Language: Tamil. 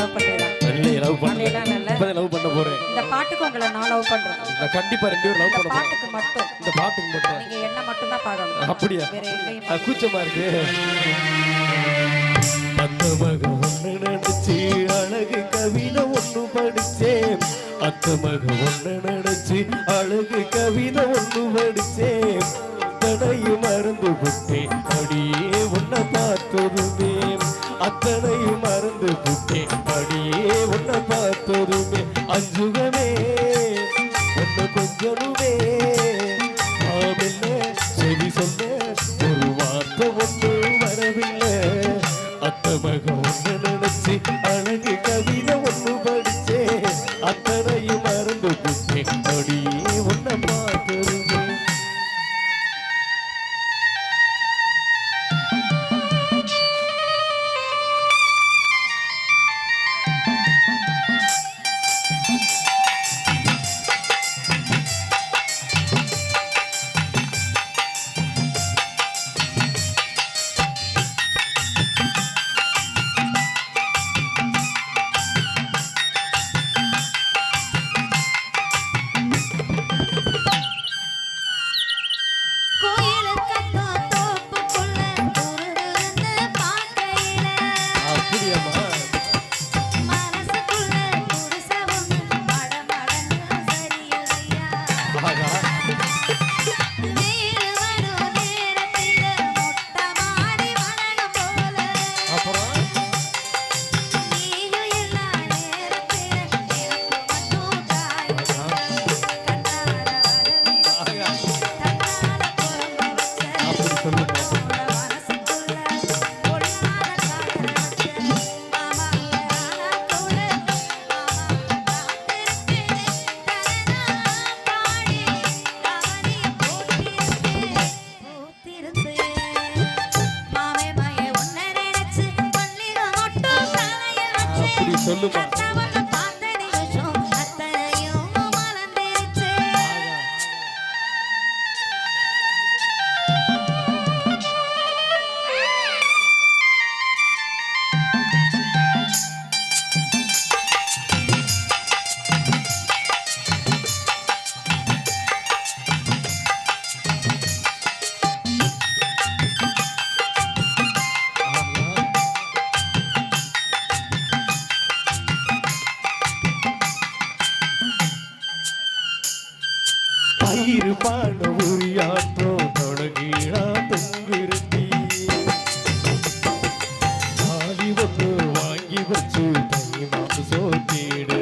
லவ் பண்றீங்களா இல்லை லவ் இப்பதான் பண்ண போறேன். இந்த பாட்டுக்கு உங்களை நான் லவ் பண்றேன். நான் கண்டிப்பா ரெண்டு பேரும் லவ் பண்ண போறேன் பாட்டுக்கு மட்டும். இந்த பாட்டுக்கு மட்டும். நீங்க என்ன மட்டும் தான் அப்படியா? கூச்சமா இருக்கு. அந்த மக ஒண்ணு நினைச்சு அழகு கவிதை ஒண்ணு படிச்சேன். அத்த மக ஒண்ணு நினைச்சு அழகு கவிதை ஒண்ணு படிச்சேன். அத்தனையும் மறந்து விட்டேன். அடியே உன்னை பார்த்ததுமே அத்தனையும் மறந்து விட்டேன். பார்த்ததுமே அஞ்சுகமே ஒன்று கொஞ்சனுமே ஆமெல்ல செவி சொல்ல ஒரு வார்த்தை ஒன்று வரவில்லை அத்த மக ஒன்று நினைச்சு அழகு கவிதை ஒன்று படிச்சே அத்தனையும் மறந்து விட்டேன் சொல்லுமா? பயிர் பாட தொடங்கீழா தொங்குருத்தி. வாங்கி வச்சு தனி மாசு சோத்திடு.